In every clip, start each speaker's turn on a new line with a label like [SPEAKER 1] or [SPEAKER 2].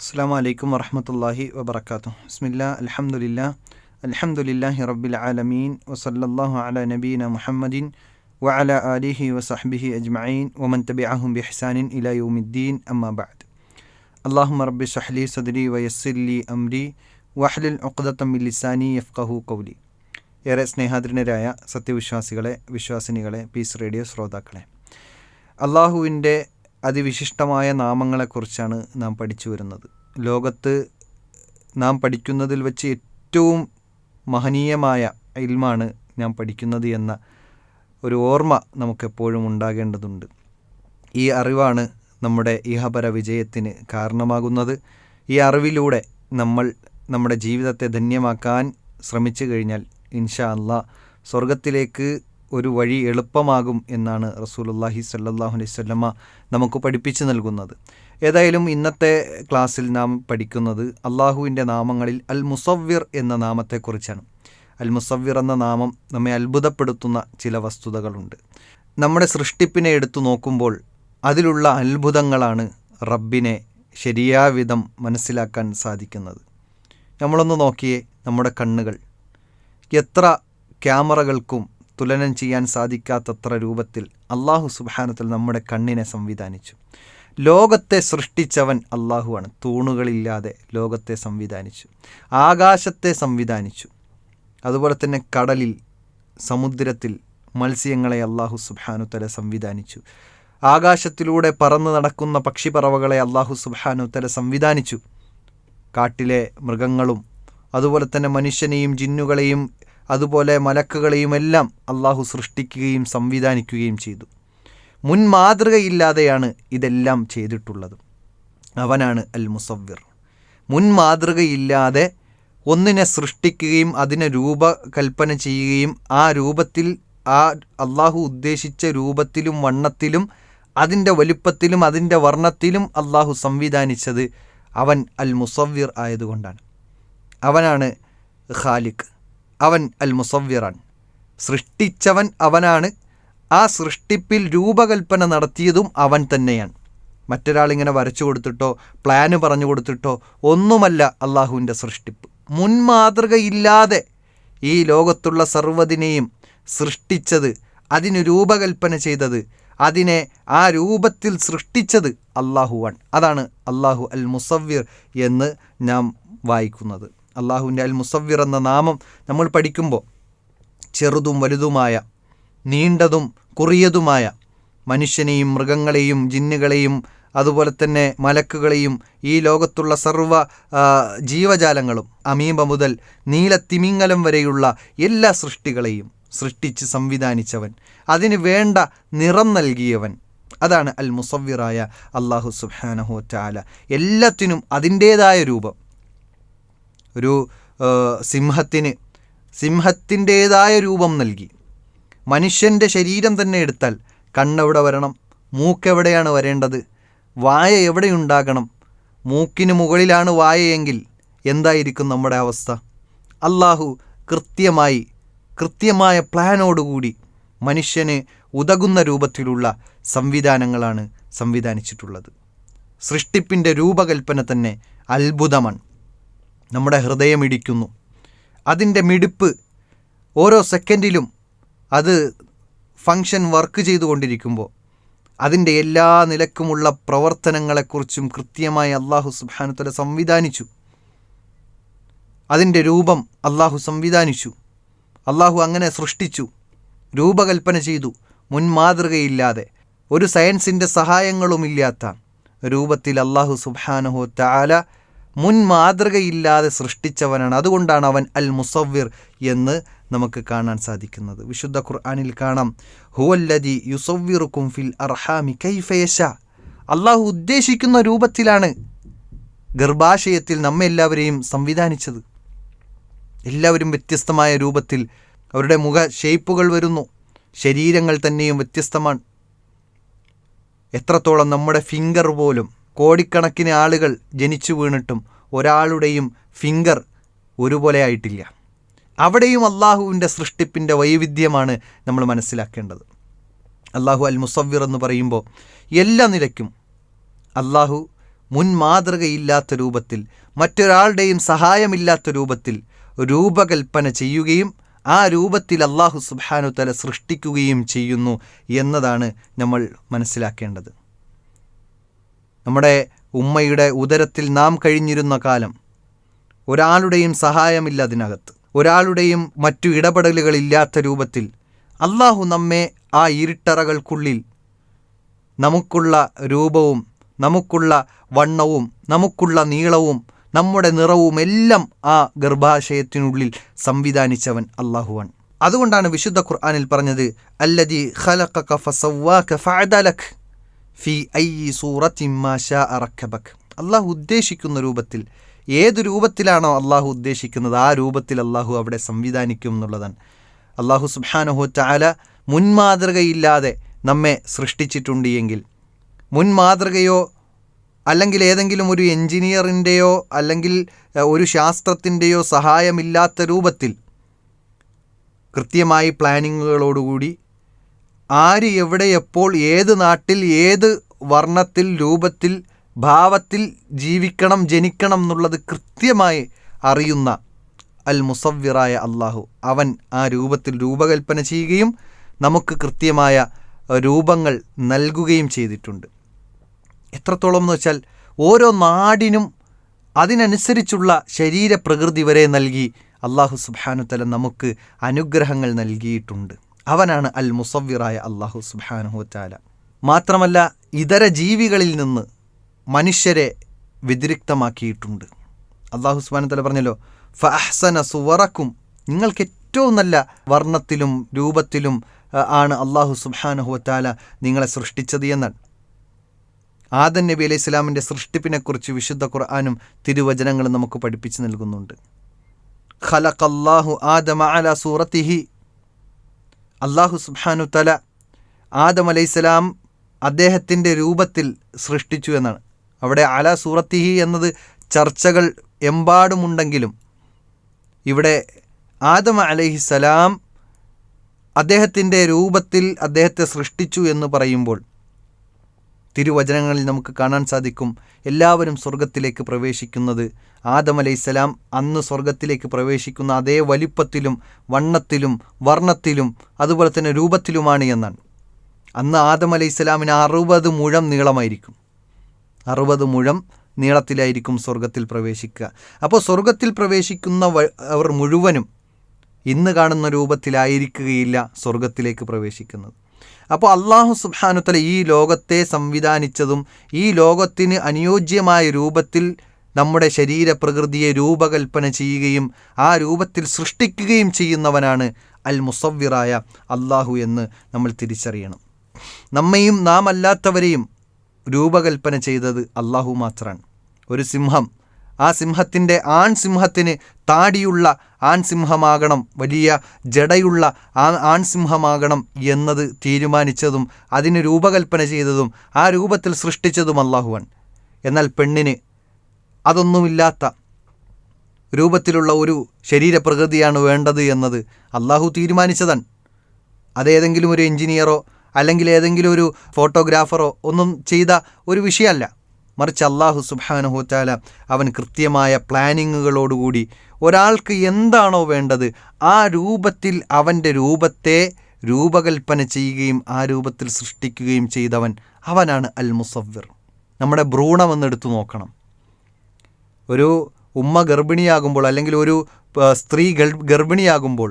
[SPEAKER 1] അസ്സാം വലൈക്കും വറഹമത്തല്ലാഹി വബർക്കാത്തു ബിസ്മില്ല അലഹമുല്ല അലഹമുല്ലാഹി റബ്ബിൽ ആലമീൻ വസല്ലാഹു അല നബീന മുഹമ്മദിൻ വഅല ആലിഹി വസഹ്ബിഹി അജ്മഈൻ വമൻ തബിഅഹും ബിഹ്സാനിൻ ഇലാ യൗമിദ്ദീൻ അമ്മാ ബഅദ്. അല്ലാഹുമ്മ റബ്ബി ഷഹ്ലി സദ്രി വയസ്സില്ലി അംരി വഹ്ലിൽ ഉഖ്ദത്തം മിൻ ലിസാനി യഫ്ഖഹു ഖൗലി. ഏറെ സ്നേഹാദരനരായ സത്യവിശ്വാസികളെ വിശ്വാസിനികളെ പീസ് റേഡിയോ ശ്രോതാക്കളെ അള്ളാഹുവിന്റെ അതിവിശിഷ്ടമായ നാമങ്ങളെക്കുറിച്ചാണ് നാം പഠിച്ചു വരുന്നത്. ലോകത്ത് നാം പഠിക്കുന്നതിൽ വെച്ച് ഏറ്റവും മഹനീയമായ ഇൽമാണ് ഞാൻ പഠിക്കുന്നത് എന്ന ഒരു ഓർമ്മ നമുക്കെപ്പോഴും ഉണ്ടാകേണ്ടതുണ്ട്. ഈ അറിവാണ് നമ്മുടെ ഇഹപര വിജയത്തിന് കാരണമാകുന്നത്. ഈ അറിവിലൂടെ നമ്മൾ നമ്മുടെ ജീവിതത്തെ ധന്യമാക്കാൻ ശ്രമിച്ചു കഴിഞ്ഞാൽ ഇൻഷാ അള്ളാ സ്വർഗത്തിലേക്ക് ഒരു വഴി എളുപ്പമാകും എന്നാണ് റസൂലുല്ലാഹി സല്ലാഹു അലൈവല്ലമ്മ നമുക്ക് പഠിപ്പിച്ചു നൽകുന്നത്. ഏതായാലും ഇന്നത്തെ ക്ലാസ്സിൽ നാം പഠിക്കുന്നത് അള്ളാഹുവിന്റെ നാമങ്ങളിൽ അൽ മുസവ്വിർ എന്ന നാമത്തെക്കുറിച്ചാണ്. അൽ മുസവ്വിർ എന്ന നാമം നമ്മെ അത്ഭുതപ്പെടുത്തുന്ന ചില വസ്തുതകളുണ്ട്. നമ്മുടെ സൃഷ്ടിപ്പിനെ എടുത്തു നോക്കുമ്പോൾ അതിലുള്ള അത്ഭുതങ്ങളാണ് റബ്ബിനെ ശരിയാവിധം മനസ്സിലാക്കാൻ സാധിക്കുന്നത്. നമ്മളൊന്ന് നോക്കിയേ നമ്മുടെ കണ്ണുകൾ. എത്ര ക്യാമറകൾക്കും തുലനം ചെയ്യാൻ സാധിക്കാത്തത്ര രൂപത്തിൽ അള്ളാഹു സുബാനത്തിൽ നമ്മുടെ കണ്ണിനെ സംവിധാനിച്ചു. ലോകത്തെ സൃഷ്ടിച്ചവൻ അള്ളാഹുവാണ്. തൂണുകളില്ലാതെ ലോകത്തെ സംവിധാനിച്ചു. ആകാശത്തെ സംവിധാനിച്ചു. അതുപോലെ തന്നെ കടലിൽ സമുദ്രത്തിൽ മത്സ്യങ്ങളെ അള്ളാഹു സുബാനുത്തല സംവിധാനിച്ചു. ആകാശത്തിലൂടെ പറന്നു നടക്കുന്ന പക്ഷിപ്പറവകളെ അള്ളാഹു സുബാനുത്തല സംവിധാനിച്ചു. കാട്ടിലെ മൃഗങ്ങളും അതുപോലെ തന്നെ മനുഷ്യനെയും ജിന്നുകളെയും അതുപോലെ മലക്കുകളെയും എല്ലാം അള്ളാഹു സൃഷ്ടിക്കുകയും സംവിധാനിക്കുകയും ചെയ്തു. മുൻ മാതൃകയില്ലാതെയാണ് ഇതെല്ലാം ചെയ്തിട്ടുള്ളത്. അവനാണ് അൽ മുസവ്വിർ മുൻ മാതൃകയില്ലാതെ ഒന്നിനെ സൃഷ്ടിക്കുകയും അതിനെ രൂപകൽപ്പന ചെയ്യുകയും ആ രൂപത്തിൽ ആ അള്ളാഹു ഉദ്ദേശിച്ച രൂപത്തിലും വണ്ണത്തിലും അതിന്റെ വലിപ്പത്തിലും അതിന്റെ വർണത്തിലും അള്ളാഹു സംവിധാനിച്ചത് അവൻ അൽ മുസവ്വിർ ആയതുകൊണ്ടാണ്. അവനാണ് ഖാലിഖ്. അവൻ അൽ മുസവ്വിറാൻ സൃഷ്ടിച്ചവൻ അവനാണ്. ആ സൃഷ്ടിപ്പിൽ രൂപകൽപ്പന നടത്തിയതും അവൻ തന്നെയാണ്. മറ്റൊരാളിങ്ങനെ വരച്ചു കൊടുത്തിട്ടോ പ്ലാന് പറഞ്ഞു കൊടുത്തിട്ടോ ഒന്നുമല്ല അള്ളാഹുവിന്റെ സൃഷ്ടിപ്പ്. മുൻമാതൃകയില്ലാതെ ഈ ലോകത്തുള്ള സർവതിനെയും സൃഷ്ടിച്ചത് അതിന് രൂപകൽപ്പന ചെയ്തത് അതിനെ ആ രൂപത്തിൽ സൃഷ്ടിച്ചത് അള്ളാഹുവാൻ അതാണ് അള്ളാഹു അൽ മുസവ്വിർ എന്ന് നാം വായിക്കുന്നത്. അള്ളാഹുവിന്റെ അൽ മുസവ്വിർ എന്ന നാമം നമ്മൾ പഠിക്കുമ്പോൾ ചെറുതും വലുതുമായ നീണ്ടതും കുറിയതുമായ മനുഷ്യനെയും മൃഗങ്ങളെയും ജിന്നുകളെയും അതുപോലെ തന്നെ മലക്കുകളെയും ഈ ലോകത്തുള്ള സർവ ജീവജാലങ്ങളും അമീബ മുതൽ നീലത്തിമിങ്ങലം വരെയുള്ള എല്ലാ സൃഷ്ടികളെയും സൃഷ്ടിച്ച് സംവിധാനിച്ചവൻ. അതിന് വേണ്ട നിറം നൽകിയവൻ. അതാണ് അൽ മുസവ്വിറായ അള്ളാഹു സുബാനഹു ചാല എല്ലാത്തിനും അതിന്റേതായ രൂപം. ഒരു സിംഹത്തിന് സിംഹത്തിന്റേതായ രൂപം നൽകി. മനുഷ്യന്റെ ശരീരം തന്നെ എടുത്താൽ കണ്ണെവിടെ വരണം മൂക്കെവിടെയാണ് വരേണ്ടത് വായ എവിടെ ഉണ്ടാകണം മൂക്കിന് മുകളിലാണ് വായയെങ്കിൽ എന്തായിരിക്കും നമ്മുടെ അവസ്ഥ? അള്ളാഹു കൃത്യമായി കൃത്യമായ പ്ലാനോടുകൂടി മനുഷ്യന് ഉതകുന്ന രൂപത്തിലുള്ള സംവിധാനങ്ങളാണ് സംവിധാനിച്ചിട്ടുള്ളത്. സൃഷ്ടിപ്പിന്റെ രൂപകൽപ്പന തന്നെ അത്ഭുതമാണ്. നമ്മുടെ ഹൃദയമിടിക്കുന്നു അതിന്റെ മിടിപ്പ് ഓരോ സെക്കൻഡിലും അത് ഫങ്ഷൻ വർക്ക് ചെയ്തുകൊണ്ടിരിക്കുമ്പോൾ അതിന്റെ എല്ലാ നിലക്കുമുള്ള പ്രവർത്തനങ്ങളെക്കുറിച്ചും കൃത്യമായി അള്ളാഹു സുബാനുത്തല സംവിധാനിച്ചു. അതിന്റെ രൂപം അള്ളാഹു സംവിധാനിച്ചു. അള്ളാഹു അങ്ങനെ സൃഷ്ടിച്ചു. രൂപകൽപ്പന ചെയ്തു. മുൻമാതൃകയില്ലാതെ ഒരു സയൻസിന്റെ സഹായങ്ങളുമില്ലാത്ത രൂപത്തിൽ അള്ളാഹു സുബാനഹു താല മുൻ മാതൃകയില്ലാതെ സൃഷ്ടിച്ചവനാണ്. അതുകൊണ്ടാണ് അവൻ അൽ മുസവ്വിർ എന്ന് നമുക്ക് കാണാൻ സാധിക്കുന്നത്. വിശുദ്ധ ഖുർആാനിൽ കാണാം ഹുവല്ലദി യുസവ്വിറുക്കും ഫിൽ അർഹാമി കൈഫയശ അള്ളാഹു ഉദ്ദേശിക്കുന്ന രൂപത്തിലാണ് ഗർഭാശയത്തിൽ നമ്മെ എല്ലാവരെയും സംവിധാനിച്ചത്. എല്ലാവരും വ്യത്യസ്തമായ രൂപത്തിൽ അവരുടെ മുഖ ഷേപ്പുകൾ വരുന്നു. ശരീരങ്ങൾ തന്നെയും വ്യത്യസ്തമാണ്. എത്രത്തോളം നമ്മുടെ ഫിംഗർ പോലും കോടിക്കണക്കിന് ആളുകൾ ജനിച്ചു വീണിട്ടും ഒരാളുടെയും ഫിംഗർ ഒരുപോലെ ആയിട്ടില്ല. അവിടെയും അള്ളാഹുവിന്റെ സൃഷ്ടിപ്പിന്റെ വൈവിധ്യമാണ് നമ്മൾ മനസ്സിലാക്കേണ്ടത്. അള്ളാഹു അൽ മുസവ്വിർ എന്ന് പറയുമ്പോൾ എല്ലാ നിലയ്ക്കും അള്ളാഹു മുൻ മാതൃകയില്ലാത്ത രൂപത്തിൽ മറ്റൊരാളുടെയും സഹായമില്ലാത്ത രൂപത്തിൽ രൂപകൽപ്പന ചെയ്യുകയും ആ രൂപത്തിൽ അള്ളാഹു സുബാനു തല സൃഷ്ടിക്കുകയും ചെയ്യുന്നു എന്നതാണ് നമ്മൾ മനസ്സിലാക്കേണ്ടത്. നമ്മുടെ ഉമ്മയുടെ ഉദരത്തിൽ നാം കഴിഞ്ഞിരുന്ന കാലം. ഒരാളുടെയും സഹായമില്ല അതിനകത്ത്. ഒരാളുടെയും മറ്റു ഇടപെടലുകളില്ലാത്ത രൂപത്തിൽ അള്ളാഹു നമ്മെ ആ ഇരുട്ടറകൾക്കുള്ളിൽ നമുക്കുള്ള രൂപവും നമുക്കുള്ള വണ്ണവും നമുക്കുള്ള നീളവും നമ്മുടെ നിറവും എല്ലാം ആ ഗർഭാശയത്തിനുള്ളിൽ സംവിധാനിച്ചവൻ അള്ളാഹുവൻ അതുകൊണ്ടാണ് വിശുദ്ധ ഖുർആാനിൽ പറഞ്ഞത് അല്ലതി ഖലഖക ഫസവ്വാക ഫഅദലക് ഫി ഐ സൂറത്തിൻ മാ ശാഅ റക്കബക്. അള്ളാഹു ഉദ്ദേശിക്കുന്ന രൂപത്തിൽ ഏത് രൂപത്തിലാണോ അള്ളാഹു ഉദ്ദേശിക്കുന്നത് ആ രൂപത്തിൽ അള്ളാഹു അവിടെ സംവിധാനിക്കും എന്നുള്ളതാണ്. അള്ളാഹു സുബാനഹു ചാല മുൻമാതൃകയില്ലാതെ നമ്മെ സൃഷ്ടിച്ചിട്ടുണ്ട് എങ്കിൽ മുൻമാതൃകയോ അല്ലെങ്കിൽ ഏതെങ്കിലും ഒരു എൻജിനീയറിന്റെയോ അല്ലെങ്കിൽ ഒരു ശാസ്ത്രത്തിന്റെയോ സഹായമില്ലാത്ത രൂപത്തിൽ കൃത്യമായി പ്ലാനിങ്ങുകളോടുകൂടി ആര് എവിടെ എപ്പോൾ ഏത് നാട്ടിൽ ഏത് വർണത്തിൽ രൂപത്തിൽ ഭാവത്തിൽ ജീവിക്കണം ജനിക്കണം എന്നുള്ളത് കൃത്യമായി അറിയുന്ന അൽ മുസവ്വിറായ അള്ളാഹു അവൻ ആ രൂപത്തിൽ രൂപകൽപ്പന ചെയ്യുകയും നമുക്ക് കൃത്യമായ രൂപങ്ങൾ നൽകുകയും ചെയ്തിട്ടുണ്ട്. എത്രത്തോളം എന്ന് വെച്ചാൽ ഓരോ നാടിനും അതിനനുസരിച്ചുള്ള ശരീരപ്രകൃതി വരെ നൽകി അള്ളാഹു സുബാനുത്തല നമുക്ക് അനുഗ്രഹങ്ങൾ നൽകിയിട്ടുണ്ട്. അവനാണ് അൽ മുസവ്വിറായ അള്ളാഹു സുബാനുഹുറ്റാല മാത്രമല്ല ഇതര ജീവികളിൽ നിന്ന് മനുഷ്യരെ വ്യതിരിക്തമാക്കിയിട്ടുണ്ട്. അള്ളാഹു സുബാനുത്തല പറഞ്ഞല്ലോ ഫഹ്സന സുവറക്കും. നിങ്ങൾക്ക് ഏറ്റവും നല്ല വർണത്തിലും രൂപത്തിലും ആണ് അള്ളാഹു സുബാനുഹുറ്റാല നിങ്ങളെ സൃഷ്ടിച്ചത് എന്നാണ്. ആദൻ നബി അലൈഹി സ്വലാമിന്റെ സൃഷ്ടിപ്പിനെക്കുറിച്ച് വിശുദ്ധ ഖുർആാനും തിരുവചനങ്ങളും നമുക്ക് പഠിപ്പിച്ചു നൽകുന്നുണ്ട്. ഖലഖല്ലാഹു ആദമ അല സൂറത്തിഹി അള്ളാഹു സുബ്ഹാനു തല ആദം അലൈസലാം അദ്ദേഹത്തിന്റെ രൂപത്തിൽ സൃഷ്ടിച്ചു എന്നാണ്. അവിടെ അല സൂറത്തിഹി എന്നത് ചർച്ചകൾ എമ്പാടുമുണ്ടെങ്കിലും ഇവിടെ ആദം അലൈഹിസലാം അദ്ദേഹത്തിന്റെ രൂപത്തിൽ അദ്ദേഹത്തെ സൃഷ്ടിച്ചു എന്ന് പറയുമ്പോൾ തിരുവചനങ്ങളിൽ നമുക്ക് കാണാൻ സാധിക്കും. എല്ലാവരും സ്വർഗത്തിലേക്ക് പ്രവേശിക്കുന്നത്. ആദം അലൈസലാം അന്ന് സ്വർഗത്തിലേക്ക് പ്രവേശിക്കുന്ന അതേ വലിപ്പത്തിലും വണ്ണത്തിലും വർണത്തിലും അതുപോലെ തന്നെ രൂപത്തിലുമാണ് എന്നാണ്. അന്ന് ആദം അലൈസലാമിന് അറുപത് മുഴം നീളമായിരിക്കും. അറുപത് മുഴം നീളത്തിലായിരിക്കും സ്വർഗത്തിൽ പ്രവേശിക്കുക. അപ്പോൾ സ്വർഗത്തിൽ പ്രവേശിക്കുന്ന അവർ മുഴുവനും ഇന്ന് കാണുന്ന രൂപത്തിലായിരിക്കുകയില്ല സ്വർഗത്തിലേക്ക് പ്രവേശിക്കുന്നത്. അപ്പോൾ അള്ളാഹു സുബാനുത്തല ഈ ലോകത്തെ സംവിധാനിച്ചതും ഈ ലോകത്തിന് അനുയോജ്യമായ രൂപത്തിൽ നമ്മുടെ ശരീരപ്രകൃതിയെ രൂപകൽപ്പന ചെയ്യുകയും ആ രൂപത്തിൽ സൃഷ്ടിക്കുകയും ചെയ്യുന്നവനാണ് അൽ മുസവ്വിറായ അള്ളാഹു എന്ന് നമ്മൾ തിരിച്ചറിയണം. നമ്മയും നാം അല്ലാത്തവരെയും രൂപകൽപ്പന ചെയ്തത് അള്ളാഹു മാത്രമാണ് ഒരു സിംഹം ആ സിംഹത്തിന്റെ ആൺ സിംഹത്തിന് താടിയുള്ള ആൺ സിംഹമാകണം വലിയ ജടയുള്ള ആ ആൺ സിംഹമാകണം എന്നത് തീരുമാനിച്ചതും അതിന് രൂപകൽപ്പന ചെയ്തതും ആ രൂപത്തിൽ സൃഷ്ടിച്ചതും അള്ളാഹുവാൻ എന്നാൽ പെണ്ണിന് അതൊന്നുമില്ലാത്ത രൂപത്തിലുള്ള ഒരു ശരീരപ്രകൃതിയാണ് വേണ്ടത് എന്നത് അള്ളാഹു തീരുമാനിച്ചതാണ് അതേതെങ്കിലും ഒരു എഞ്ചിനീയറോ അല്ലെങ്കിൽ ഏതെങ്കിലും ഒരു ഫോട്ടോഗ്രാഫറോ ഒന്നും ചെയ്ത ഒരു വിഷയമല്ല. മറിച്ച് അള്ളാഹു സുബാനഹുത്താല അവൻ കൃത്യമായ പ്ലാനിങ്ങുകളോടുകൂടി ഒരാൾക്ക് എന്താണോ വേണ്ടത് ആ രൂപത്തിൽ അവന്റെ രൂപത്തെ രൂപകൽപ്പന ചെയ്യുകയും ആ രൂപത്തിൽ സൃഷ്ടിക്കുകയും ചെയ്തവൻ അവനാണ് അൽ മുസവ്വിർ നമ്മുടെ ഭ്രൂണമെന്നെടുത്തു നോക്കണം. ഒരു ഉമ്മ ഗർഭിണിയാകുമ്പോൾ അല്ലെങ്കിൽ ഒരു സ്ത്രീ ഗർഭിണിയാകുമ്പോൾ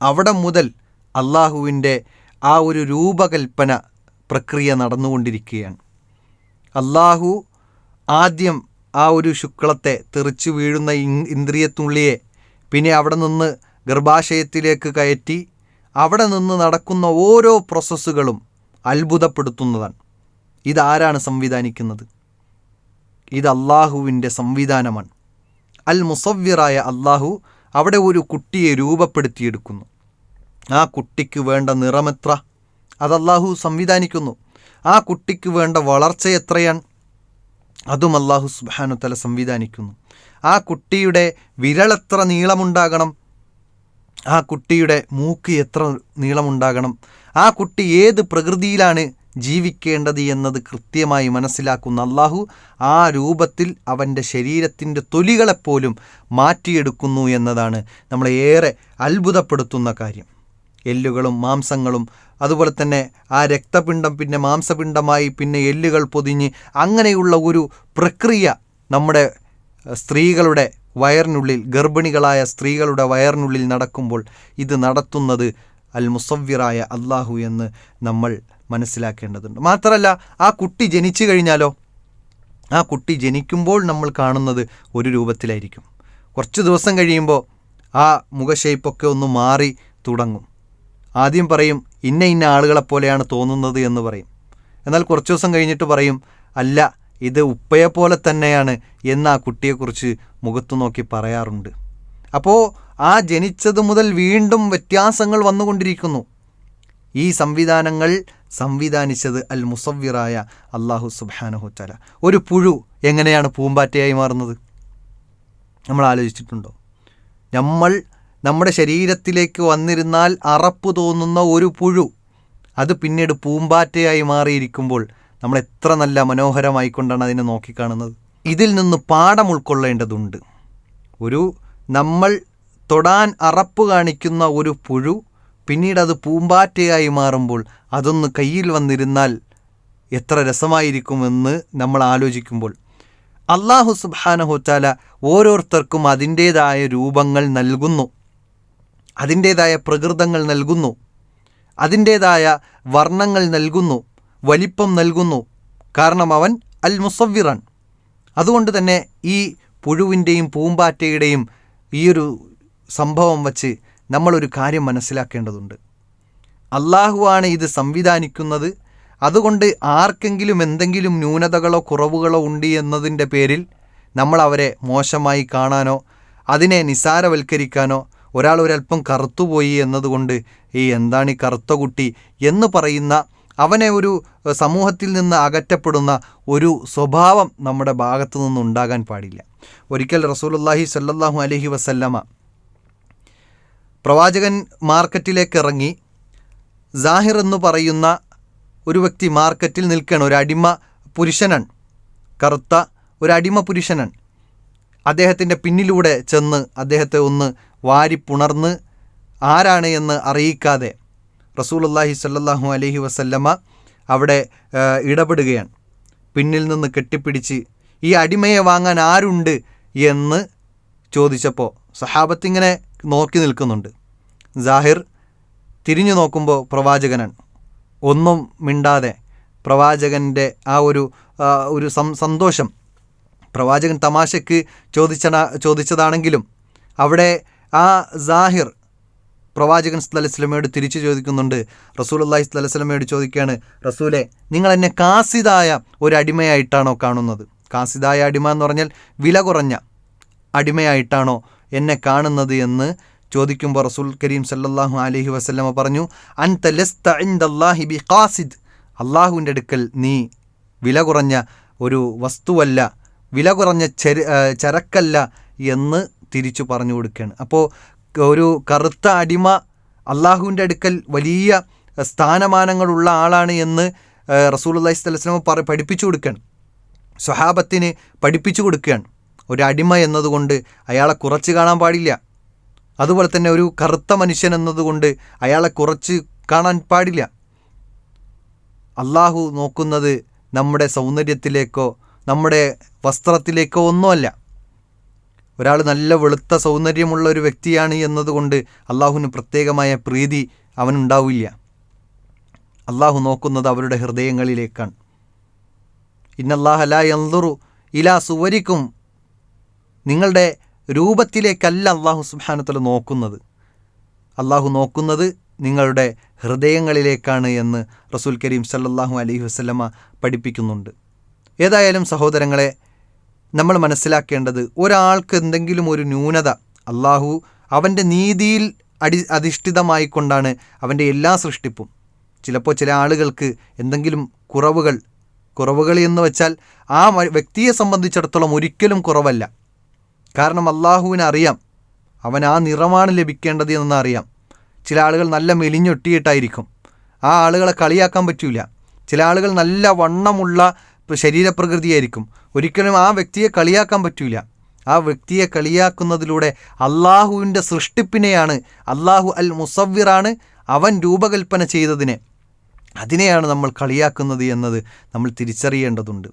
[SPEAKER 1] അവിടെ മുതൽ അള്ളാഹുവിന്റെ ആ ഒരു രൂപകൽപ്പന പ്രക്രിയ നടന്നുകൊണ്ടിരിക്കുകയാണ്. അള്ളാഹു ആദ്യം ആ ഒരു ശുക്ലത്തെ തെറിച്ചു വീഴുന്ന ഇന്ദ്രിയത്തുള്ളിയെ പിന്നെ അവിടെ നിന്ന് ഗർഭാശയത്തിലേക്ക് കയറ്റി അവിടെ നിന്ന് നടക്കുന്ന ഓരോ പ്രോസസ്സുകളും അത്ഭുതപ്പെടുത്തുന്നതാണ്. ഇതാരാണ് സംവിധാനിക്കുന്നത്? ഇത് അള്ളാഹുവിന്റെ സംവിധാനമാണ്. അൽ മുസവ്യറായ അള്ളാഹു അവിടെ ഒരു കുട്ടിയെ രൂപപ്പെടുത്തിയെടുക്കുന്നു. ആ കുട്ടിക്ക് വേണ്ട നിറമെത്ര? അത് അള്ളാഹു സംവിധാനിക്കുന്നു. ആ കുട്ടിക്ക് വേണ്ട വളർച്ച എത്രയാണ്? അതും അള്ളാഹു സുബാനുത്തല സംവിധാനിക്കുന്നു. ആ കുട്ടിയുടെ വിരളെത്ര നീളമുണ്ടാകണം? ആ കുട്ടിയുടെ മൂക്ക് എത്ര നീളമുണ്ടാകണം? ആ കുട്ടി ഏത് പ്രകൃതിയിലാണ് ജീവിക്കേണ്ടത് എന്നത് കൃത്യമായി മനസ്സിലാക്കുന്ന അള്ളാഹു ആ രൂപത്തിൽ അവന്റെ ശരീരത്തിന്റെ തൊലികളെപ്പോലും മാറ്റിയെടുക്കുന്നു എന്നതാണ് നമ്മളെ ഏറെ അത്ഭുതപ്പെടുത്തുന്ന കാര്യം. എല്ലുകളും മാംസങ്ങളും അതുപോലെ തന്നെ ആ രക്തപിണ്ഡം പിന്നെ മാംസപിണ്ഡമായി പിന്നെ എല്ലുകൾ പൊതിഞ്ഞ് അങ്ങനെയുള്ള ഒരു പ്രക്രിയ നമ്മുടെ സ്ത്രീകളുടെ വയറിനുള്ളിൽ ഗർഭിണികളായ സ്ത്രീകളുടെ വയറിനുള്ളിൽ നടക്കുമ്പോൾ ഇത് നടത്തുന്നത് അൽ മുസവ്വിറായ അള്ളാഹു എന്ന് നമ്മൾ മനസ്സിലാക്കേണ്ടതുണ്ട്. മാത്രമല്ല ആ കുട്ടി ജനിച്ചു കഴിഞ്ഞാലോ? ആ കുട്ടി ജനിക്കുമ്പോൾ നമ്മൾ കാണുന്നത് ഒരു രൂപത്തിലായിരിക്കും. കുറച്ച് ദിവസം കഴിയുമ്പോൾ ആ മുഖഷേപ്പൊക്കെ ഒന്ന് മാറി തുടങ്ങും. ആദ്യം പറയും ഇന്ന ഇന്ന ആളുകളെപ്പോലെയാണ് തോന്നുന്നത് എന്ന് പറയും. എന്നാൽ കുറച്ച് ദിവസം കഴിഞ്ഞിട്ട് പറയും അല്ല ഇത് ഉപ്പയെ പോലെ തന്നെയാണ് എന്ന് ആ കുട്ടിയെക്കുറിച്ച് മുഖത്തു നോക്കി പറയാറുണ്ട്. അപ്പോൾ ആ ജനിച്ചത് മുതൽ വീണ്ടും വ്യത്യാസങ്ങൾ വന്നുകൊണ്ടിരിക്കുന്നു. ഈ സംവിധാനങ്ങൾ സംവിധാനിച്ചത് അൽ മുസവ്വിറായ അള്ളാഹു സുബാനഹുത്തല ഒരു പുഴു എങ്ങനെയാണ് പൂമ്പാറ്റയായി മാറുന്നത്? നമ്മൾ ആലോചിച്ചിട്ടുണ്ടോ? നമ്മൾ നമ്മുടെ ശരീരത്തിലേക്ക് വന്നിരുന്നാൽ അറപ്പ് തോന്നുന്ന ഒരു പുഴു അത് പിന്നീട് പൂമ്പാറ്റയായി മാറിയിരിക്കുമ്പോൾ നമ്മൾ എത്ര നല്ല മനോഹരമായിക്കൊണ്ടാണ് അതിനെ നോക്കിക്കാണുന്നത്. ഇതിൽ നിന്ന് പാഠം ഉൾക്കൊള്ളേണ്ടതുണ്ട്. ഒരു നമ്മൾ തൊടാൻ അറപ്പ് കാണിക്കുന്ന ഒരു പുഴു പിന്നീട് അത് പൂമ്പാറ്റയായി മാറുമ്പോൾ അതൊന്ന് കയ്യിൽ വന്നിരുന്നാൽ എത്ര രസമായിരിക്കുമെന്ന് നമ്മൾ ആലോചിക്കുമ്പോൾ അള്ളാഹു സുബാനഹുത്താല ഓരോരുത്തർക്കും അതിന്റേതായ രൂപങ്ങൾ നൽകുന്നു. അതിന്റേതായ പ്രകൃതങ്ങൾ നൽകുന്നു. അതിന്റേതായ വർണങ്ങൾ നൽകുന്നു. വലിപ്പം നൽകുന്നു. കാരണം അവൻ അൽ മുസവ്വിറാൻ അതുകൊണ്ട് തന്നെ ഈ പുഴുവിന്റെയും പൂമ്പാറ്റയുടെയും ഈയൊരു സംഭവം വച്ച് നമ്മളൊരു കാര്യം മനസ്സിലാക്കേണ്ടതുണ്ട്. അള്ളാഹുവാണ് ഇത് സംവിധാനിക്കുന്നത്. അതുകൊണ്ട് ആർക്കെങ്കിലും എന്തെങ്കിലും ന്യൂനതകളോ കുറവുകളോ ഉണ്ട് എന്നതിന്റെ പേരിൽ നമ്മൾ അവരെ മോശമായി കാണാനോ അതിനെ നിസാരവൽക്കരിക്കാനോ ഒരാൾ ഒരല്പം കറുത്തുപോയി എന്നതുകൊണ്ട് ഈ എന്താണ് ഈ കറുത്ത കുട്ടി? എന്ന് പറയുന്ന അവനെ ഒരു സമൂഹത്തിൽ നിന്ന് അകറ്റപ്പെടുന്ന ഒരു സ്വഭാവം നമ്മുടെ ഭാഗത്തു നിന്നുണ്ടാകാൻ പാടില്ല. ഒരിക്കൽ റസൂലുല്ലാഹി സല്ലാഹു അലഹി വസല്ലമ പ്രവാചകൻ മാർക്കറ്റിലേക്ക് ഇറങ്ങി. ജാഹിർ എന്ന് പറയുന്ന ഒരു വ്യക്തി മാർക്കറ്റിൽ നിൽക്കുകയാണ് ഒരു അടിമ പുരുഷനാണ് കറുത്ത ഒരു അടിമ പുരുഷനാണ് അദ്ദേഹത്തിന്റെ പിന്നിലൂടെ ചെന്ന് അദ്ദേഹത്തെ ഒന്ന് വാരിപ്പുണർന്ന് ആരാണ് എന്ന് അറിയിക്കാതെ റസൂലുല്ലാഹി സല്ലാഹു അലഹി വസല്ലമ്മ അവിടെ ഇടപെടുകയാണ്. പിന്നിൽ നിന്ന് കെട്ടിപ്പിടിച്ച് ഈ അടിമയെ വാങ്ങാൻ ആരുണ്ട് എന്ന് ചോദിച്ചപ്പോൾ സഹാബത്തിങ്ങനെ നോക്കി നിൽക്കുന്നുണ്ട്. ജാഹിർ തിരിഞ്ഞു നോക്കുമ്പോൾ പ്രവാചകനാണ്. ഒന്നും മിണ്ടാതെ പ്രവാചകന്റെ ആ ഒരു ഒരു സന്തോഷം. പ്രവാചകൻ തമാശയ്ക്ക് ചോദിച്ച ചോദിച്ചതാണെങ്കിലും അവിടെ ആ സാഹിർ പ്രവാചകൻ സ്ഥലസ്ലമയോട് തിരിച്ചു ചോദിക്കുന്നുണ്ട്. റസൂൽ അള്ളാഹി സ്ഥലസ്ലമയോട് ചോദിക്കുകയാണ് റസൂലെ നിങ്ങൾ എന്നെ കാസിതായ ഒരു അടിമയായിട്ടാണോ കാണുന്നത്? കാസിതായ അടിമ എന്ന് പറഞ്ഞാൽ വില കുറഞ്ഞ അടിമയായിട്ടാണോ എന്നെ കാണുന്നത് എന്ന് ചോദിക്കുമ്പോൾ റസൂൽ കരീം സല്ലാഹു അലഹി വസ്ലമ പറഞ്ഞു അൻ ബി കാസിദ് അള്ളാഹുവിന്റെ അടുക്കൽ നീ വില കുറഞ്ഞ ഒരു വസ്തുവല്ല വില കുറഞ്ഞ ചര ചരക്കല്ല എന്ന് തിരിച്ചു പറഞ്ഞു കൊടുക്കുകയാണ്. അപ്പോൾ ഒരു കറുത്ത അടിമ അള്ളാഹുവിന്റെ അടുക്കൽ വലിയ സ്ഥാനമാനങ്ങളുള്ള ആളാണ് എന്ന് റസൂൽ അള്ളഹി സ്വലം പറ പഠിപ്പിച്ചു കൊടുക്കുകയാണ്. സ്വഹാബത്തിന് പഠിപ്പിച്ചു കൊടുക്കുകയാണ്. ഒരു അടിമ എന്നതുകൊണ്ട് അയാളെ കുറച്ച് കാണാൻ പാടില്ല. അതുപോലെ തന്നെ ഒരു കറുത്ത മനുഷ്യൻ എന്നതുകൊണ്ട് അയാളെ കുറച്ച് കാണാൻ പാടില്ല. അള്ളാഹു നോക്കുന്നത് നമ്മുടെ സൗന്ദര്യത്തിലേക്കോ നമ്മുടെ വസ്ത്രത്തിലേക്കോ ഒന്നുമല്ല. ഒരാൾ നല്ല വെളുത്ത സൗന്ദര്യമുള്ള ഒരു വ്യക്തിയാണ് എന്നതുകൊണ്ട് അള്ളാഹുവിന് പ്രത്യേകമായ പ്രീതി അവനുണ്ടാവില്ല. അള്ളാഹു നോക്കുന്നത് അവരുടെ ഹൃദയങ്ങളിലേക്കാണ്. ഇന്നല്ലാഹ ലാ യന്തുറു ഇലാ സുവരിക്കും. നിങ്ങളുടെ രൂപത്തിലേക്കല്ല അള്ളാഹു സുബാനത്തല നോക്കുന്നത്. അള്ളാഹു നോക്കുന്നത് നിങ്ങളുടെ ഹൃദയങ്ങളിലേക്കാണ് എന്ന് റസൂൽ കരീം സല്ലാഹു അലൈഹി വസ്ലമ പഠിപ്പിക്കുന്നുണ്ട്. ഏതായാലും സഹോദരങ്ങളെ നമ്മൾ മനസ്സിലാക്കേണ്ടത് ഒരാൾക്ക് എന്തെങ്കിലും ഒരു ന്യൂനത അള്ളാഹു അവന്റെ നീതിയിൽ അടി അധിഷ്ഠിതമായിക്കൊണ്ടാണ് അവന്റെ എല്ലാ സൃഷ്ടിപ്പും. ചിലപ്പോൾ ചില ആളുകൾക്ക് എന്തെങ്കിലും കുറവുകൾ കുറവുകൾ എന്ന് വെച്ചാൽ ആ വ്യക്തിയെ സംബന്ധിച്ചിടത്തോളം ഒരിക്കലും കുറവല്ല. കാരണം അള്ളാഹുവിന് അറിയാം അവൻ ആ നിറമാണ് ലഭിക്കേണ്ടത് എന്നറിയാം ചില ആളുകൾ നല്ല മെലിഞ്ഞൊട്ടിയിട്ടായിരിക്കും. ആ ആളുകളെ കളിയാക്കാൻ പറ്റില്ല ചില ആളുകൾ നല്ല വണ്ണമുള്ള ശരീരപ്രകൃതിയായിരിക്കും. ഒരിക്കലും ആ വ്യക്തിയെ കളിയാക്കാൻ പറ്റൂല. ആ വ്യക്തിയെ കളിയാക്കുന്നതിലൂടെ അള്ളാഹുവിന്റെ സൃഷ്ടിപ്പിനെയാണ് അള്ളാഹു അൽ മുസവ്വിറാണ് അവൻ രൂപകൽപ്പന ചെയ്തതിനെ. അതിനെയാണ് നമ്മൾ കളിയാക്കുന്നത് എന്നത് നമ്മൾ തിരിച്ചറിയേണ്ടതുണ്ട്.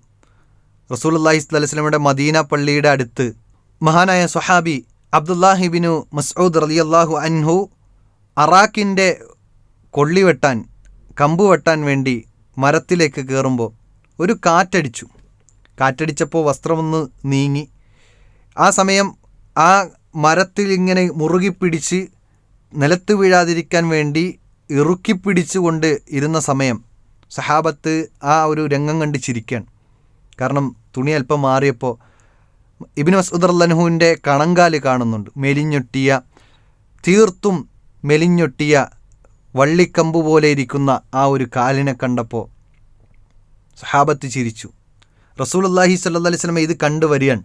[SPEAKER 1] റസൂൽ അള്ളാഹി സ്വലമിയുടെ മദീന പള്ളിയുടെ അടുത്ത് മഹാനായ സുഹാബി അബ്ദുല്ലാഹിബിനു മസ്ഊദ് റലി അള്ളാഹു അൻഹു അറാഖിന്റെ കൊള്ളി വെട്ടാൻ കമ്പ് വെട്ടാൻ വേണ്ടി മരത്തിലേക്ക് കയറുമ്പോൾ ഒരു കാറ്റടിച്ചു. കാറ്റടിച്ചപ്പോൾ വസ്ത്രമൊന്ന് നീങ്ങി. ആ സമയം ആ മരത്തിൽ ഇങ്ങനെ മുറുകി പിടിച്ച് നിലത്ത് വീഴാതിരിക്കാൻ വേണ്ടി ഇറുക്കി പിടിച്ചുകൊണ്ട് ഇരുന്ന സമയം സഹാബത്ത് ആ ഒരു രംഗം കണ്ട് ചിരിക്കാൻ കാരണം തുണി അല്പം മാറിയപ്പോൾ ഇബിൻ മസൂദ് അള്ളൻഹുവിന്റെ കണങ്കാൽ കാണുന്നുണ്ട്. മെലിഞ്ഞൊട്ടിയ തീർത്തും മെലിഞ്ഞൊട്ടിയ വള്ളിക്കമ്പ് പോലെ ഇരിക്കുന്ന ആ ഒരു കാലിനെ കണ്ടപ്പോൾ സഹാബത്ത് ചിരിച്ചു. റസൂലുല്ലാഹി സല്ലാ അലൈഹി സ്വലമ ഇത് കണ്ടുവരികയാണ്.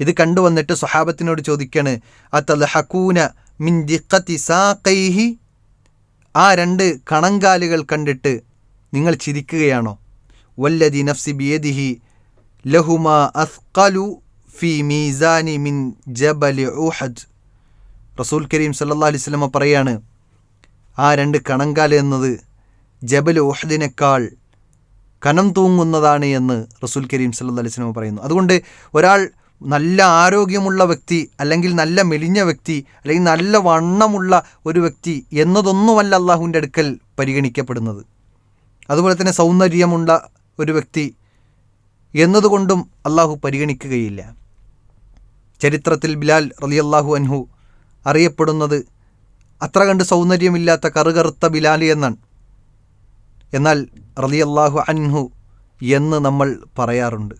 [SPEAKER 1] ഇത് കണ്ടുവന്നിട്ട് സ്വഹാബത്തിനോട് ചോദിക്കാണ് അത്തൽഹക്കൂന മിൻ ദിഖത്തി സാഖൈഹി? ആ രണ്ട് കണങ്കാലുകൾ കണ്ടിട്ട് നിങ്ങൾ ചിരിക്കുകയാണോ? വല്ലതി നഫ്സി ബിയദിഹി ലഹുമ അസ്കലു ഫി മീസാനി മിൻ ജബലി ഊഹദ് റസൂൽ കരീം സല്ലാ അലൈഹി സ്വലമ പറയാണ് ആ രണ്ട് കണങ്കാൽ എന്നത് ജബൽ ഊഹദിനേക്കാൾ കനം തൂങ്ങുന്നതാണ് എന്ന് റസൂൽ കരീം സല്ല അലൈഹി സ്വലമ പറയുന്നു. അതുകൊണ്ട് ഒരാൾ നല്ല ആരോഗ്യമുള്ള വ്യക്തി അല്ലെങ്കിൽ നല്ല മെലിഞ്ഞ വ്യക്തി അല്ലെങ്കിൽ നല്ല വണ്ണമുള്ള ഒരു വ്യക്തി എന്നതൊന്നുമല്ല അള്ളാഹുവിന്റെ അടുക്കൽ പരിഗണിക്കപ്പെടുന്നത്. അതുപോലെ തന്നെ സൗന്ദര്യമുള്ള ഒരു വ്യക്തി എന്നതുകൊണ്ടും അള്ളാഹു പരിഗണിക്കുകയില്ല. ചരിത്രത്തിൽ ബിലാൽ റലി അള്ളാഹു അൻഹു അറിയപ്പെടുന്നത് അത്ര കണ്ട് സൗന്ദര്യമില്ലാത്ത കറുകറുത്ത ബിലാൽ എന്നാണ്. എന്നാൽ റലിയല്ലാഹു അൻഹു എന്ന് നമ്മൾ പറയാറുണ്ട്.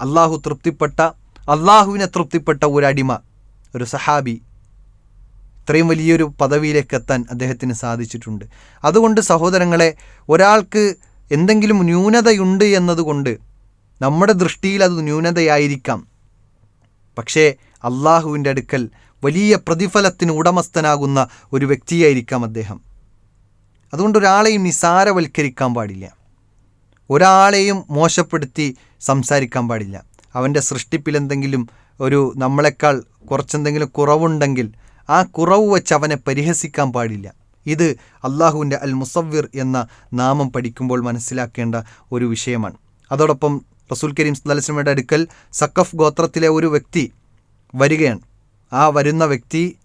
[SPEAKER 1] അള്ളാഹു തൃപ്തിപ്പെട്ട അള്ളാഹുവിനെ തൃപ്തിപ്പെട്ട ഒരു അടിമ ഒരു സഹാബി ഇത്രയും വലിയൊരു പദവിയിലേക്ക് എത്താൻ അദ്ദേഹത്തിന് സാധിച്ചിട്ടുണ്ട്. അതുകൊണ്ട് സഹോദരങ്ങളെ ഒരാൾക്ക് എന്തെങ്കിലും ന്യൂനതയുണ്ട് എന്നതുകൊണ്ട് നമ്മുടെ ദൃഷ്ടിയിൽ അത് ന്യൂനതയായിരിക്കാം. പക്ഷേ അള്ളാഹുവിന്റെ അടുക്കൽ വലിയ പ്രതിഫലത്തിന് ഉടമസ്ഥനാകുന്ന ഒരു വ്യക്തിയായിരിക്കാം അദ്ദേഹം. അതുകൊണ്ട് ഒരാളെയും നിസാരവൽക്കരിക്കാൻ പാടില്ല. ഒരാളെയും മോശപ്പെടുത്തി സംസാരിക്കാൻ പാടില്ല. അവന്റെ സൃഷ്ടിപ്പിലെന്തെങ്കിലും ഒരു നമ്മളെക്കാൾ കുറച്ചെന്തെങ്കിലും കുറവുണ്ടെങ്കിൽ ആ കുറവ് വെച്ച് അവനെ പരിഹസിക്കാൻ പാടില്ല. ഇത് അള്ളാഹുവിന്റെ അൽ മുസവ്വിർ എന്ന നാമം പഠിക്കുമ്പോൾ മനസ്സിലാക്കേണ്ട ഒരു വിഷയമാണ്. അതോടൊപ്പം റസൂൽ കരീം സ്വലസ്ലമയുടെ അടുക്കൽ സക്കഫ് ഗോത്രത്തിലെ ഒരു വ്യക്തി വരികയാണ്. ആ വരുന്ന വ്യക്തി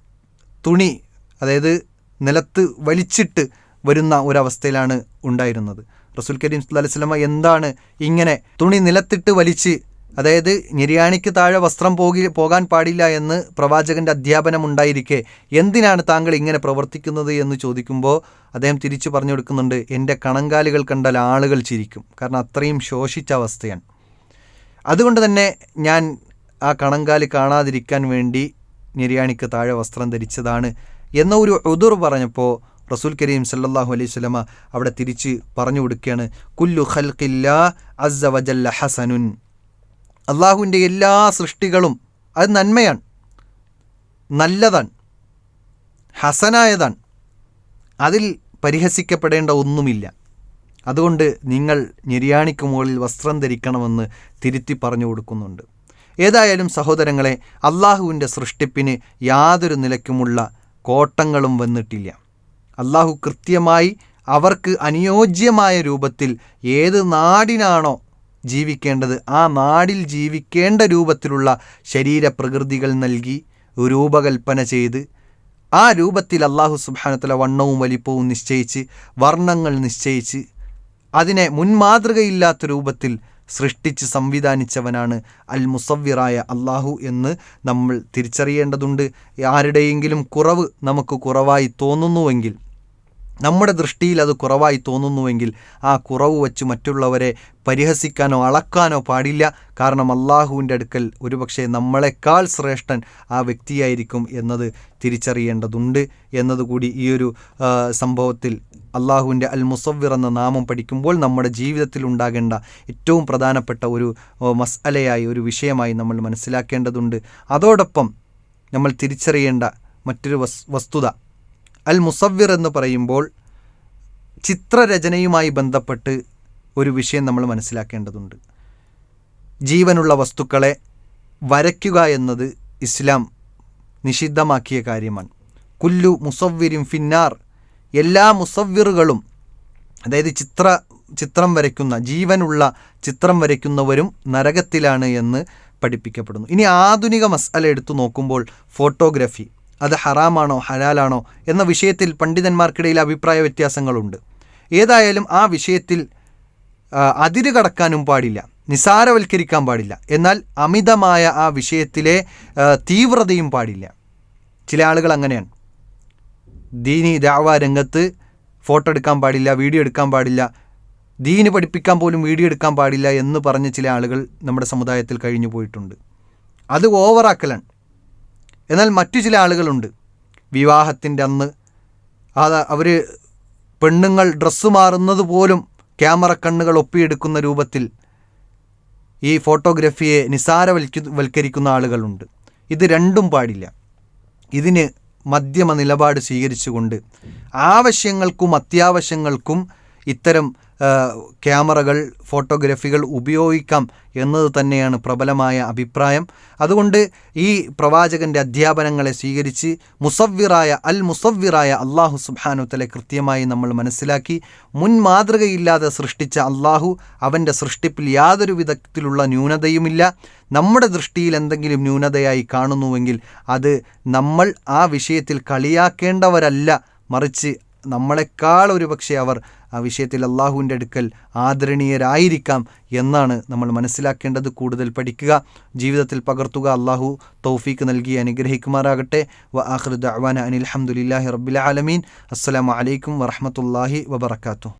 [SPEAKER 1] തുണി അതായത് നിലത്ത് വലിച്ചിട്ട് വരുന്ന ഒരവസ്ഥയിലാണ് ഉണ്ടായിരുന്നത്. റസൂൽ കരീം സ്വലമ എന്താണ് ഇങ്ങനെ തുണി നിലത്തിട്ട് വലിച്ച് അതായത് നിര്യാണിക്ക് താഴെ വസ്ത്രം പോകി പോകാൻ പാടില്ല എന്ന് പ്രവാചകന്റെ അധ്യാപനം ഉണ്ടായിരിക്കെ എന്തിനാണ് താങ്കൾ ഇങ്ങനെ പ്രവർത്തിക്കുന്നത് എന്ന് ചോദിക്കുമ്പോൾ അദ്ദേഹം തിരിച്ചു പറഞ്ഞു കൊടുക്കുന്നുണ്ട് എന്റെ കണങ്കാലുകൾ കണ്ടാൽ ആളുകൾ ചിരിക്കും. കാരണം അത്രയും ശോഷിച്ച അവസ്ഥയാണ്. അതുകൊണ്ട് തന്നെ ഞാൻ ആ കണങ്കാൽ കാണാതിരിക്കാൻ വേണ്ടി നിര്യാണിക്ക് താഴെ വസ്ത്രം ധരിച്ചതാണ് എന്ന ഒരു ഉതുർ പറഞ്ഞപ്പോൾ റസൂൽ കരീം സല്ലാഹു അലൈഹി സ്വലമ അവിടെ തിരിച്ച് പറഞ്ഞു കൊടുക്കുകയാണ് കുല്ലു ഖൽഖില്ല അസ്സ ഹസനുൻ. അള്ളാഹുവിന്റെ എല്ലാ സൃഷ്ടികളും അത് നന്മയാണ് നല്ലതാണ് ഹസനായതാണ്. അതിൽ പരിഹസിക്കപ്പെടേണ്ട ഒന്നുമില്ല. അതുകൊണ്ട് നിങ്ങൾ നിര്യാണിക്ക് മുകളിൽ വസ്ത്രം ധരിക്കണമെന്ന് തിരുത്തി പറഞ്ഞു കൊടുക്കുന്നുണ്ട്. ഏതായാലും സഹോദരങ്ങളെ അള്ളാഹുവിന്റെ സൃഷ്ടിപ്പിന് യാതൊരു നിലയ്ക്കുമുള്ള കോട്ടങ്ങളും വന്നിട്ടില്ല. അള്ളാഹു കൃത്യമായി അവർക്ക് അനുയോജ്യമായ രൂപത്തിൽ ഏത് നാടിനാണോ ജീവിക്കേണ്ടത് ആ നാടിൽ ജീവിക്കേണ്ട രൂപത്തിലുള്ള ശരീരപ്രകൃതികൾ നൽകി രൂപകൽപ്പന ചെയ്ത് ആ രൂപത്തിൽ അള്ളാഹു സുബാനത്തിലെ വണ്ണവും വലിപ്പവും നിശ്ചയിച്ച് വർണങ്ങൾ നിശ്ചയിച്ച് അതിനെ മുൻമാതൃകയില്ലാത്ത രൂപത്തിൽ സൃഷ്ടിച്ച് സംവിധാനിച്ചവനാണ് അൽ മുസവ്വിറായ അള്ളാഹു എന്ന് നമ്മൾ തിരിച്ചറിയേണ്ടതുണ്ട്. ആരുടെയെങ്കിലും കുറവ് നമുക്ക് കുറവായി തോന്നുന്നുവെങ്കിൽ നമ്മുടെ ദൃഷ്ടിയിൽ അത് കുറവായി തോന്നുന്നുവെങ്കിൽ ആ കുറവ് വച്ച് മറ്റുള്ളവരെ പരിഹസിക്കാനോ അളക്കാനോ പാടില്ല. കാരണം അള്ളാഹുവിന്റെ അടുക്കൽ ഒരുപക്ഷെ നമ്മളെക്കാൾ ശ്രേഷ്ഠൻ ആ വ്യക്തിയായിരിക്കും എന്നത് തിരിച്ചറിയേണ്ടതുണ്ട്. എന്നതുകൂടി ഈ ഒരു സംഭവത്തിൽ അള്ളാഹുവിന്റെ അൽ മുസവ്വിർ എന്ന നാമം പഠിക്കുമ്പോൾ നമ്മുടെ ജീവിതത്തിൽ ഉണ്ടാകേണ്ട ഏറ്റവും പ്രധാനപ്പെട്ട ഒരു മസ്അലയായി ഒരു വിഷയമായി നമ്മൾ മനസ്സിലാക്കേണ്ടതുണ്ട്. അതോടൊപ്പം നമ്മൾ തിരിച്ചറിയേണ്ട മറ്റൊരു വസ്തുത. അൽ മുസവ്വിർ എന്ന് പറയുമ്പോൾ ചിത്രരചനയുമായി ബന്ധപ്പെട്ട് ഒരു വിഷയം നമ്മൾ മനസ്സിലാക്കേണ്ടതുണ്ട്. ജീവനുള്ള വസ്തുക്കളെ വരയ്ക്കുക എന്നത് ഇസ്ലാം നിഷിദ്ധമാക്കിയ കാര്യമാണ്. കുല്ലു മുസവ്വിരും ഫിന്നാർ എല്ലാ മുസവ്വിറുകളും അതായത് ചിത്ര ചിത്രം വരയ്ക്കുന്ന ജീവനുള്ള ചിത്രം വരയ്ക്കുന്നവരും നരകത്തിലാണ് എന്ന് പഠിപ്പിക്കപ്പെടുന്നു. ഇനി ആധുനിക മസാല എടുത്തു നോക്കുമ്പോൾ ഫോട്ടോഗ്രാഫി അത് ഹറാമാണോ ഹലാലാണോ എന്ന വിഷയത്തിൽ പണ്ഡിതന്മാർക്കിടയിൽ അഭിപ്രായ വ്യത്യാസങ്ങളുണ്ട്. ഏതായാലും ആ വിഷയത്തിൽ അതിര് കടക്കാനും പാടില്ല നിസാരവൽക്കരിക്കാൻ പാടില്ല. എന്നാൽ അമിതമായ ആ വിഷയത്തിലെ തീവ്രതയും പാടില്ല. ചില ആളുകൾ അങ്ങനെയാണ്. ദീനി ദാവ രംഗത്ത് ഫോട്ടോ എടുക്കാൻ പാടില്ല വീഡിയോ എടുക്കാൻ പാടില്ല. ദീന് പഠിപ്പിക്കാൻ പോലും വീഡിയോ എടുക്കാൻ പാടില്ല എന്ന് പറഞ്ഞ ചില ആളുകൾ നമ്മുടെ സമുദായത്തിൽ കഴിഞ്ഞു പോയിട്ടുണ്ട്. അത് ഓവറാക്കലാണ്. എന്നാൽ മറ്റു ചില ആളുകളുണ്ട്. വിവാഹത്തിന്റെ അന്ന് അത് അവർ പെണ്ണുങ്ങൾ ഡ്രസ്സ് മാറുന്നത് പോലും ക്യാമറ കണ്ണുകൾ ഒപ്പിയെടുക്കുന്ന രൂപത്തിൽ ഈ ഫോട്ടോഗ്രാഫിയെ നിസാരവൽക്കു വൽക്കരിക്കുന്ന ആളുകളുണ്ട്. ഇത് രണ്ടും പാടില്ല. ഇതിന് മധ്യമ നിലപാട് സ്വീകരിച്ചുകൊണ്ട് ആവശ്യങ്ങൾക്കും അത്യാവശ്യങ്ങൾക്കും ഇത്തരം ക്യാമറകൾ ഫോട്ടോഗ്രാഫികൾ ഉപയോഗിക്കാം എന്നത് തന്നെയാണ് പ്രബലമായ അഭിപ്രായം. അതുകൊണ്ട് ഈ പ്രവാചകന്റെ അധ്യാപനങ്ങളെ സ്വീകരിച്ച് മുസവ്വിറായ അൽ മുസവ്വിറായ അള്ളാഹു സുബാനുത്തലെ കൃത്യമായി നമ്മൾ മനസ്സിലാക്കി. മുൻ മാതൃകയില്ലാതെ സൃഷ്ടിച്ച അള്ളാഹു അവന്റെ സൃഷ്ടിപ്പിൽ യാതൊരു വിധത്തിലുള്ള ന്യൂനതയുമില്ല. നമ്മുടെ ദൃഷ്ടിയിൽ എന്തെങ്കിലും ന്യൂനതയായി കാണുന്നുവെങ്കിൽ അത് നമ്മൾ ആ വിഷയത്തിൽ കളിയാക്കേണ്ടവരല്ല. മറിച്ച് നമ്മളെക്കാൾ ഒരു പക്ഷേ അവർ ആ വിഷയത്തിൽ അള്ളാഹുവിന്റെ അടുക്കൽ ആദരണീയരായിരിക്കാം എന്നാണ് നമ്മൾ മനസ്സിലാക്കേണ്ടത്. കൂടുതൽ പഠിക്കുക ജീവിതത്തിൽ പകർത്തുക. അള്ളാഹു തൗഫീക്ക് നൽകി അനുഗ്രഹിക്കുമാറാകട്ടെ. വ ആഖിർ അവാന അനിൽ ഹംദുലില്ലാഹി റബ്ബിൽ ആലമീൻ. അസ്സലാമു അലൈക്കും വറഹ്മത്തുള്ളാഹി വബറകാതുഹു.